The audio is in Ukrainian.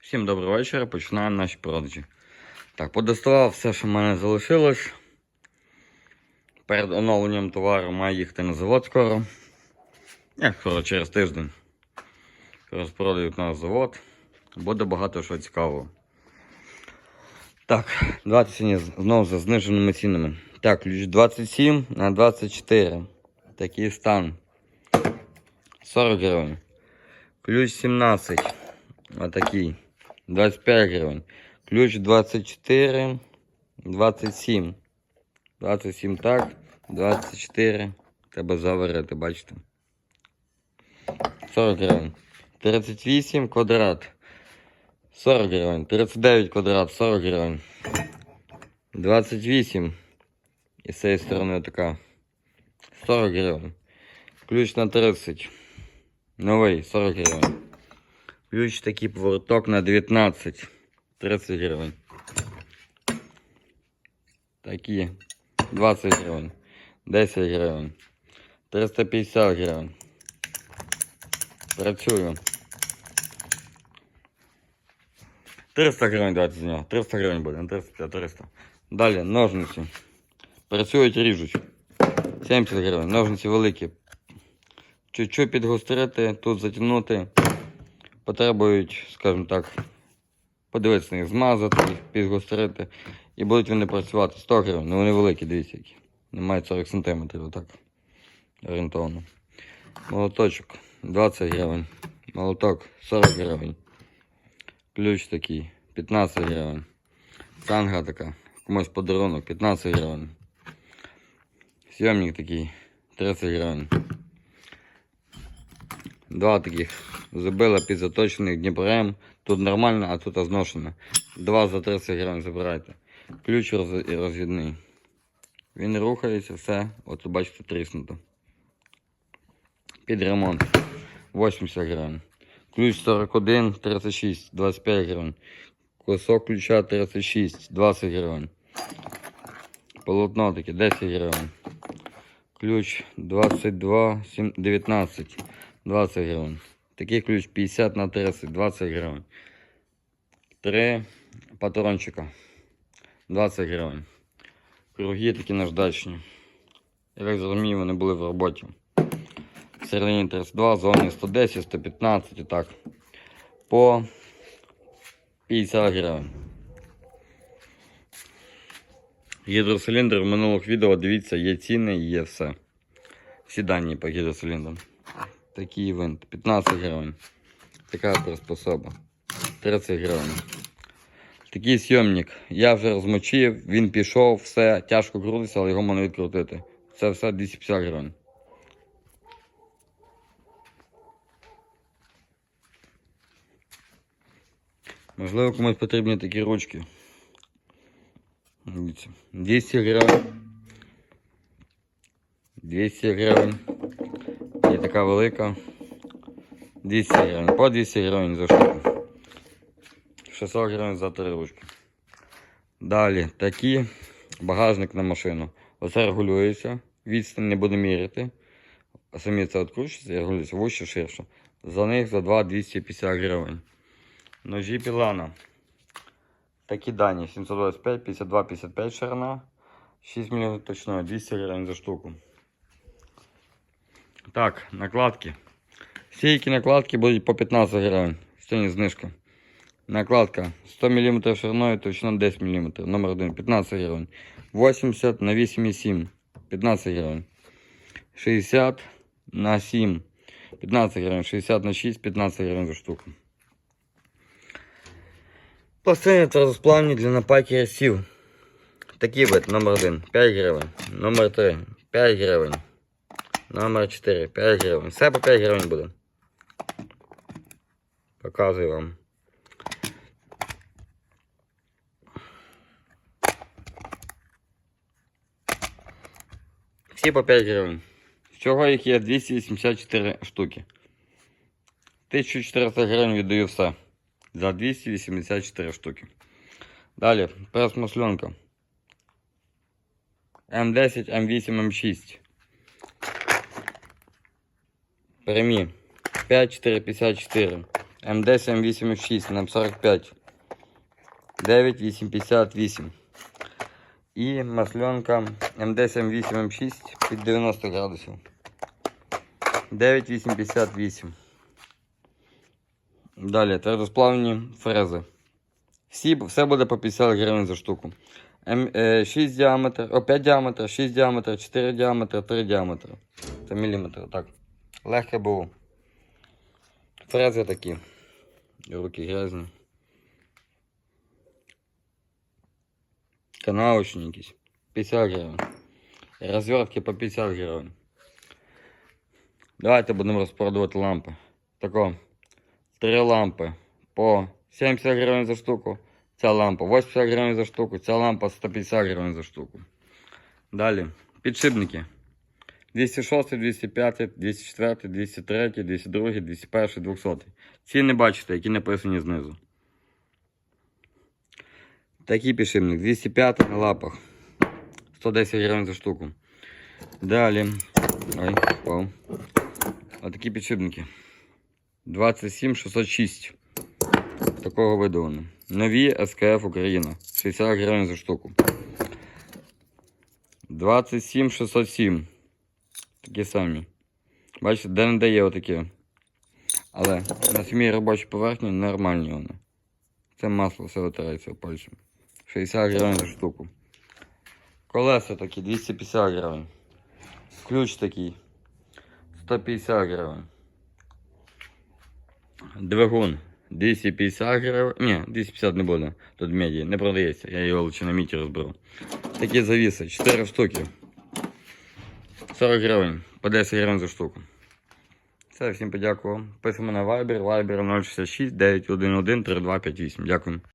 Всім доброго вечора, починаємо наші продажі. Так, подоставав все, що в мене залишилось. Перед оновленням товару має їхати на завод скоро. Як скоро через тиждень. Розпродають наш завод. Буде багато що цікавого. Так, давайте сьогодні знову за зниженими цінами. Так, ключ 27 на 24. Такий стан. 40 гривень. Ключ 17. Отакий. 25 гривень. Ключ 24. 27. 27 так. 24. Треба заварити, бачите. 40 гривень. 38 квадрат. 40 гривень. 39 квадрат, 40 гривень. 28. І з цієї сторони така. 40 гривень. Ключ на 30. Новий 40 гривень. Ключ такий повороток на 19. 30 гривень. Такі 20 гривень. 10 гривень. 350 гривень. Працюю. 300 гривень давайте з нього. 300 гривень буде, не 350, 300. Далі ножниці. Працюють, ріжуть. 70 гривень. Ножниці великі. Чуть-чуть підгострити, тут затягнути. Потребують, скажімо так, подивитися них, змазати їх, підгострити. І будуть вони працювати 100 гривень. Ну вони великі, дивіться які. Не мають 40 см, отак. Орієнтовно. Молоточок 20 гривень. Молоток 40 гривень. Ключ такий 15 гривень. Санга така. Комусь подарунок 15 гривень. Сйомник такий 30 гривень. Два таких забила підзаточених Дніпром. Тут нормально, а тут зношено. Два за 30 гривень забирайте. Ключ роз- розвідний. Він рухається, все. От бачите, тріснуто. Під ремонт. 80 гривень. Ключ 41, 36, 25 гривень. Кусок ключа 36, 20 гривень. Полотно таке 10 гривень. Ключ 22, сім- 19, 20 гривень. Такий ключ 50 на 30, 20 гривень. Три патрончика. 20 гривень. Круги такі наждачні. Я так зрозумів, вони були в роботі. Середині 32, зони 110, 115 і так. По 50 гривень. Гідроциліндр в минулих відео, дивіться, є ціни і є все. Всі дані по гідроциліндрам. Такий винт. 15 гривень. Така приспособа. 30 гривень. Такий сйомник. Я вже розмочив, він пішов, все, тяжко крутиться, але його можна відкрутити. Це все 250 гривень. Можливо, комусь потрібні такі ручки. Дивіться. 200 гривень. 200 гривень. І така велика. 200 гривень. По 200 гривень за штуку. 600 гривень за три ручки. Далі такі багажник на машину. Оце регулюється. Відстань не буду міряти. Самі це відкручується і регулюється вище, ширше. За них за 2 250 гривень. Ножі Пілана. Такі дані. 725, 52, 55 ширина. 6 мм точно, 200 гривень за штуку. Так, накладки. Які накладки будуть по 15 гривень. Сьогодні знижка. Накладка 100 мм шириною, точно 10 мм. Номер 1 15 гривень. 80 на 8,7 15 гривень. 60 на 7 15 гривень. 60 на 6 15 гривень за штуку. Пластини твердосплавні для напайки сів. Такий вид, номер 1 5 гривень. Номер 3 5 гривень. Номер 4 5 гривень. Все по 5 гривень буде. Показую вам. Всі по 5 гривень. Всього їх є 284 штуки. 1400 гривень віддаю все. За 284 штуки. Далі, прес-масленка. М10, М8, М6. Прямі. 5, 4, 54. МД 786 на 45. 9858. І масленка МД 786 під 90 градусів. 9858. Далі твердосплавні фрези. Всі, все буде по 50 гривень за штуку. М, е, 6 діаметр, о, 5 діаметр, 6 діаметр, 4 діаметр, 3 діаметр. Це міліметр, так. Легке було. Фрези такі. Руки грязні. Каналочні якісь. 50 гривень. Розвертки по 50 гривень. Давайте будемо розпродавати лампи. Тако. Три лампи по 70 гривень за штуку. Ця лампа 80 гривень за штуку, ця лампа 150 гривень за штуку. Далі. Підшипники. 206, 205, 204, 203, 202, 201, 200. Ціни бачите, які написані знизу. Такий підшипник. 205 на лапах. 110 гривень за штуку. Далі. Ой, впав. Отакі підшипники. 27 606. Такого виду вони. Нові СКФ Україна. 60 гривень за штуку. 27 607. Такі самі. Бачите, де не дає отакі. Але на самій робочій поверхні нормальні вони. Це масло все витирається пальцем. 60 гривень за штуку. Колеса такі 250 гривень. Ключ такий 150 гривень. Двигун 250 гривень. Ні, 250 не буде. Тут меді. Не продається. Я його лише на міті розберу. Такі завіси, 4 штуки. 40 гривень. По 10 гривень за штуку. Все, всім подякував. Писимо на Viber, Viber 066 911 3258. Дякую.